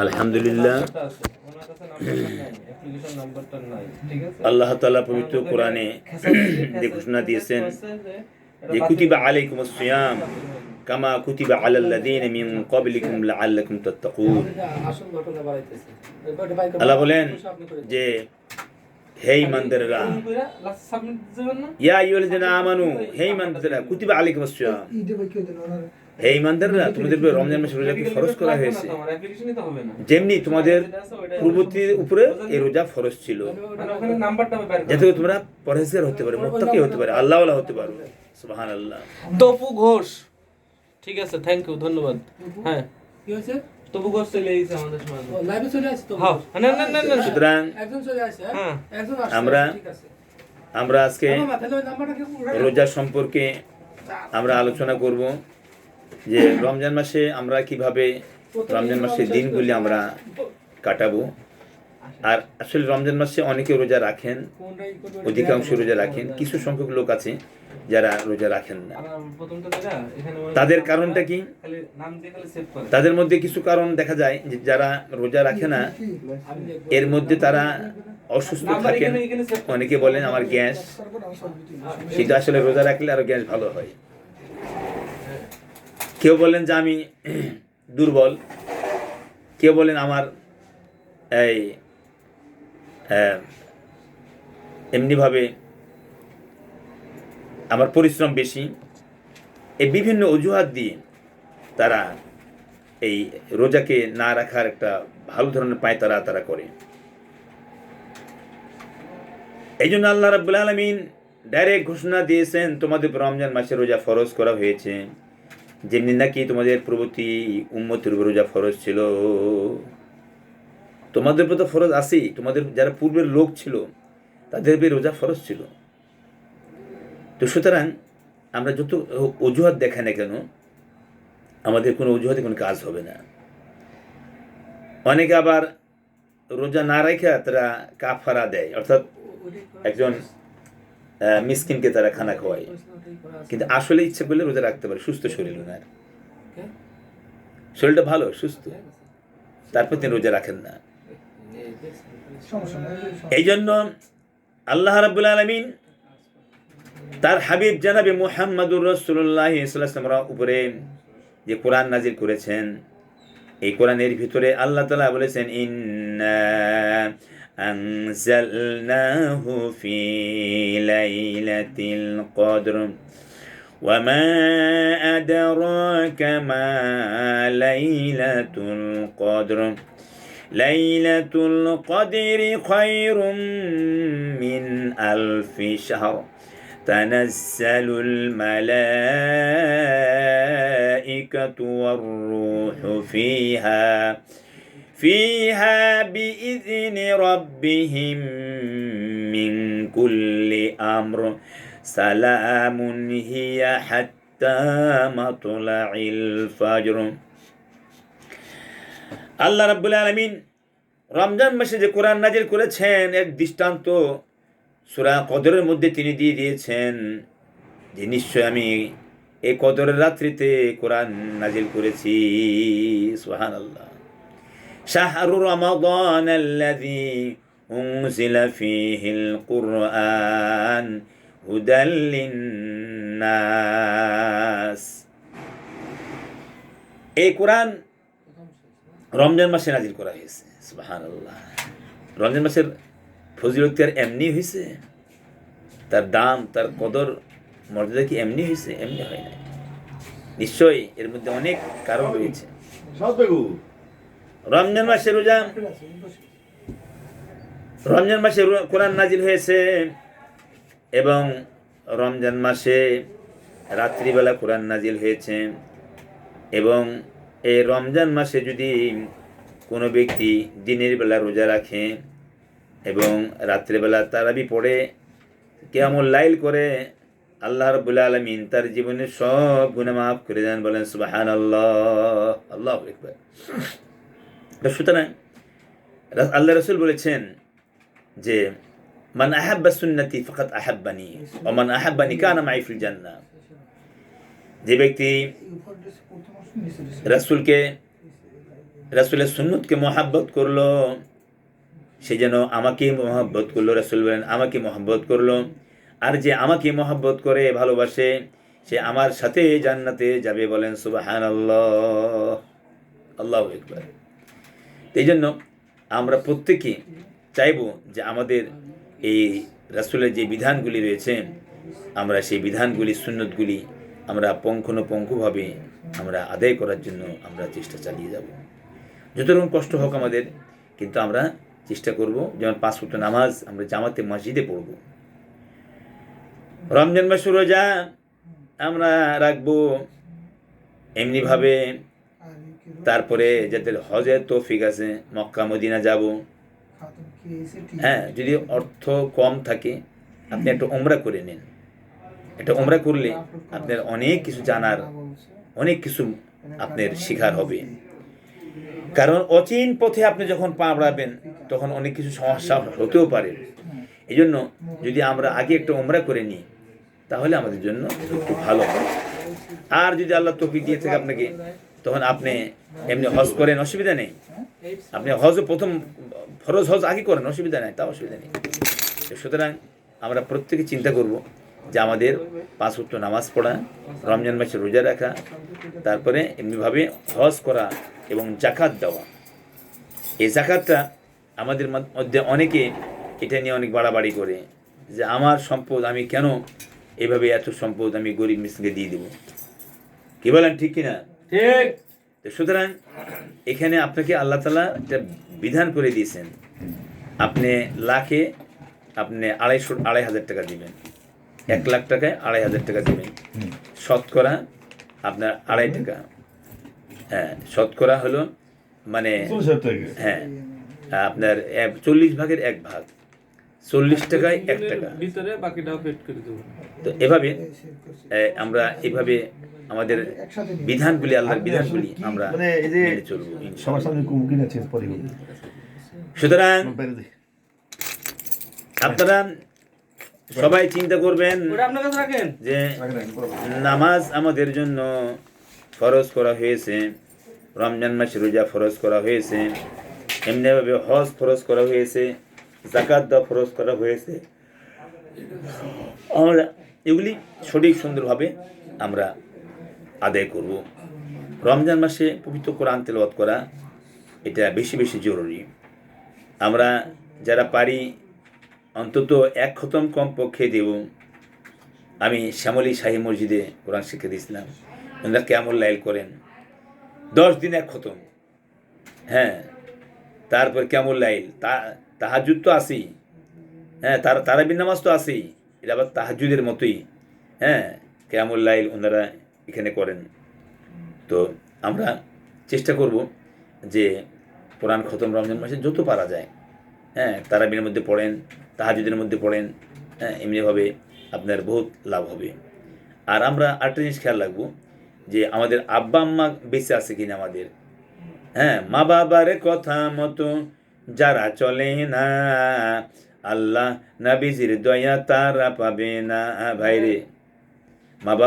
আলহামদুলিল্লাহ। আল্লাহ তাআলা পবিত্র কোরআনে যে ঘোষণা দিয়েছেন যে কুতিবা আলাইকুম সিয়াম কামা কুতিবা আলাল লাযিনা মিন ক্বাবলিকুম লাআল্লাকুম তাত্তাকুন। আল্লাহ বলেন যে, হে ইমানদাররা ইয়া আইয়ুহাল্লাযিনা আমানু, হে ইমানদাররা কুতিবা আলাইকুম সিয়াম। হে ইমানদাররা তোমাদের উপরে রমজান মাসে রোজা কি ফরজ করা হয়েছে? যেমনি তোমাদের পূর্ববর্তীর উপরে এই রোজা ফরজ ছিল। যাতে তোমরা পরহেজগার হতে পারে মুত্তাকি হতে পারে আল্লাহওয়ালা হতে পারো। সুবহানাল্লাহ। তপু ঘোষ। ঠিক আছে থ্যাংক ইউ ধন্যবাদ। হ্যাঁ। কি হয়েছে? তপু ঘোষ চলে এসেছে আমাদের সমাজে। লাইভে চলে আসছে তো হ্যাঁ না না না না সুতরাং একজন চলে আসছে হ্যাঁ। হ্যাঁ। একজন আসছে আমরা- আমরা আজকে? রোজা সম্পর্কে আমরা আলোচনা করব। যে রমজান মাসে আমরা কীভাবে রমজান মাসের দিনগুলি আমরা কাটাবো। আর আসলে রমজান মাসে অনেকে রোজা রাখেন? অধিকাংশ রোজা রাখেন। কিছু সংখ্যক লোক আছে যারা রোজা রাখেন না। তাদের কারণটা কি? তাদের মধ্যে কিছু কারণ দেখা যায় যে যারা রোজা রাখে না এর মধ্যে তারা অসুস্থ থাকেন। অনেকে বলেন আমার গ্যাস। সেটা আসলে রোজা রাখলে আরও গ্যাস ভালো হয়। কেউ বলেন যে আমি দুর্বল, কেউ বলেন আমার এই এমনিভাবে আমার পরিশ্রম বেশি। এই বিভিন্ন অজুহাত দিয়ে তারা এই রোজাকে না রাখার একটা ভালো ধরনের পায় তারা তারা করে। এই জন্য আল্লাহ রাব্বুল আলমিন ডাইরেক্ট ঘোষণা দিয়েছেন, তোমাদের রমজান মাসে রোজা ফরজ করা হয়েছে। যেমনি নাকি তোমাদের পূর্ববর্তী উম্মতের উপর রোজা ফরজ ছিল? তোমাদের উপর তো ফরজ আছেই। তোমাদের যারা পূর্বের লোক ছিল, তাদের উপর রোজা ফরজ ছিল। তো সুতরাং আমরা যত অজুহাত দেখাই না কেন, আমাদের কোনো অজুহাতে কোনো কাজ হবে না। অনেকে আবার রোজা না রেখে তারা কাফারা দেয়। অর্থাৎ একজন মিসকিনকে তারা খানা আছে। কিন্তু আসলে ইচ্ছে করলে রোজা রাখতে পারে, সুস্থ শরীর ওনার? শরীরটা ভালো, সুস্থ তারপর তিনি রোজা রাখেন না এই জন্য আল্লাহ রাব্বুল আলমিন তার হাবিব জানাবে মুহাম্মাদুর রসুল্লাহ ইসলামের উপরে যে কোরআন নাজির করেছেন এই কোরআনের ভিতরে আল্লাহ তালা বলেছেন, ইন্না أنزلناه في ليلة القدر. وما أدراك ما ليلة القدر. ليلة القدر خير من ألف شهر. تنزل الملائكة والروح فيها. فيها بإذن ربهم من كل أمر سلام هي حتى مطلع الفجر আল্লাহ রাব্বুল আলমিন রমজান মাসে যে কোরআন নাজির করেছেন এক দৃষ্টান্ত সুরা কদরের মধ্যে তিনি দিয়ে দিয়েছেন যে নিশ্চয় আমি এই কদরের রাত্রিতে কোরআন নাজিল করেছি সুহান আল্লাহ শাহরু রমাদান الذي أنزل فيه القرآن هدى للناس এই কোরআন রমজান মাসে নাজিল করা হয়েছে সুবাহান আল্লাহ রমজান মাসের ফজিলত কি আর এমনি হয়েছে তার দাম তার কদর মর্যাদা কি এমনি হয়েছে এমনি হয় না নিশ্চয়ই এর মধ্যে অনেক কারণ রয়েছে রমজান মাসে রোজা? রমজান মাসে কোরআন নাজিল হয়েছে এবং রমজান মাসে রাত্রিবেলা কোরআন নাজিল হয়েছে এবং এই রমজান মাসে যদি কোনো ব্যক্তি দিনের বেলা রোজা রাখে এবং রাত্রেবেলা তারাবি পড়ে কেমন লাইল করে, আল্লাহ রবুল আলমিন তার জীবনের সব গুণে মাফ করে দেন বলেন সুবাহান আল্লাহ আল্লাহ সুতরাং আল্লাহ রসুল বলেছেন যে মান আহাব্বা সুন্নতি ফকাত আহাব্বানি ও মান আহাব্বানি কানা মাইফিল জান্নাহ যে ব্যক্তি রাসূলকে, রাসুলের সুন্নতকে মহাব্বত করল, সে যেন আমাকে মহাব্বত করল, রাসুল বলেন, আমাকে মহাব্বত করল। আর যে আমাকে মহাব্বত করে, ভালোবাসে, সে আমার সাথে জান্নাতে যাবে বলেন সুবাহান আল্লাহ আল্লাহ একবার এই জন্য আমরা প্রত্যেকে চাইব যে আমাদের এই রাসুলের যে বিধানগুলি রয়েছে, আমরা সেই বিধানগুলি, সুন্নতগুলি আমরা পঙ্খানুপঙ্খভাবে আমরা আদায় করার জন্য আমরা চেষ্টা চালিয়ে যাব। যত রকম কষ্ট হোক আমাদের, কিন্তু আমরা চেষ্টা করব যেমন পাঁচ ফুট নামাজ আমরা জামাতে, মসজিদে পড়ব। রমজান মাস রোজা আমরা রাখব, এমনিভাবে তারপরে যাদের হজের তৌফিক আছে, মক্কা, মদিনা যাব। হ্যাঁ যদি অর্থ কম থাকে, আপনি একটা ওমরা করে নিন। একটা ওমরা করলে আপনার অনেক কিছু জানার, অনেক কিছু আপনার শিকার হবে। কারণ অচিন পথে আপনি যখন পা বাড়াবেন, তখন অনেক কিছু সমস্যা হতেও পারে। এই জন্য যদি আমরা আগে একটা ওমরা করে নিই, তাহলে আমাদের জন্য একটু ভালো হয়। আর যদি আল্লাহ তফিক দিয়ে থাকে আপনাকে তখন আপনি এমনি হজ করেন, অসুবিধা নেই। আপনি হজ প্রথম, ফরজ হজ আগে করেন, অসুবিধা নেই তা অসুবিধা নেই। সুতরাং আমরা প্রত্যেকে চিন্তা করব যে আমাদের পাঁচ উত্তর নামাজ পড়া, রমজান মাসে রোজা রাখা, তারপরে এমনিভাবে হজ করা এবং জাকাত দেওয়া। এই জাকাতটা আমাদের মধ্যে অনেকে এটা নিয়ে অনেক বাড়াবাড়ি করে যে আমার সম্পদ আমি কেন এভাবে এত সম্পদ আমি গরিব মিসকে দিয়ে দেবো? কি বলেন, ঠিক কিনা? ঠিক। তো সুতরাং এখানে আপনাকে আল্লাহ তালা একটা বিধান করে দিয়েছেন। আপনি লাখে আপনি আড়াইশো আড়াই হাজার টাকা দিবেন। এক লাখ টাকায় আড়াই হাজার টাকা দিবেন। শতকরা আপনার আড়াই টাকা। হ্যাঁ শতকরা হলো মানে হ্যাঁ আপনার চল্লিশ ভাগের এক ভাগ। চল্লিশ টাকায় এক টাকা। ভিতরে বাকিটাও পেড করে দেবো। তো এভাবে আমরা এভাবে আমাদের বিধানগুলি আল্লাহর বিধানগুলি আমরা মানে এই যে চলবো সবার সামনে কুমকিন আছে সুতরাং আপনারা সবাই চিন্তা করবেন যে নামাজ আমাদের জন্য ফরজ করা হয়েছে রমজান মাসে রোজা ফরজ করা হয়েছে এমনিভাবে হজ ফরজ করা হয়েছে জাকাত দেওয়া ফরজ করা হয়েছে। আমরা এগুলি সঠিক সুন্দরভাবে আমরা আদায় করব। রমজান মাসে পবিত্র কোরআন তেলাওয়াত করা এটা বেশি বেশি জরুরি। আমরা যারা পারি অন্তত এক খতম কমপক্ষে দেব। আমি শ্যামলী শাহী মসজিদে কোরআন শিক্ষা দিয়েছিলাম। ওনারা কেমন লাইল করেন। দশ দিন এক খতম। হ্যাঁ তারপর কেমন লাইল। তা তাহাজুদ তো আসেই হ্যাঁ তার তারাবিন নামাজ তো আসেই এটা আবার তাহাজুদের মতোই। হ্যাঁ কেমন ওনারা এখানে করেন। তো আমরা চেষ্টা করব যে কোরআন খতম রমজান মাসে যত পারা যায় হ্যাঁ তারাবিনের মধ্যে পড়েন, তাহাজুদের মধ্যে পড়েন হ্যাঁ এমনিভাবে আপনার বহুত লাভ হবে। আর আমরা আরেকটা জিনিস খেয়াল রাখব যে আমাদের আব্বা আম্মা বেঁচে আছে কিনা আমাদের। হ্যাঁ মা বাবার কথা মতো যারা চলে না আল্লাহ নাবিজির দয়া তারা পাবে না ভাইরে মা বাবা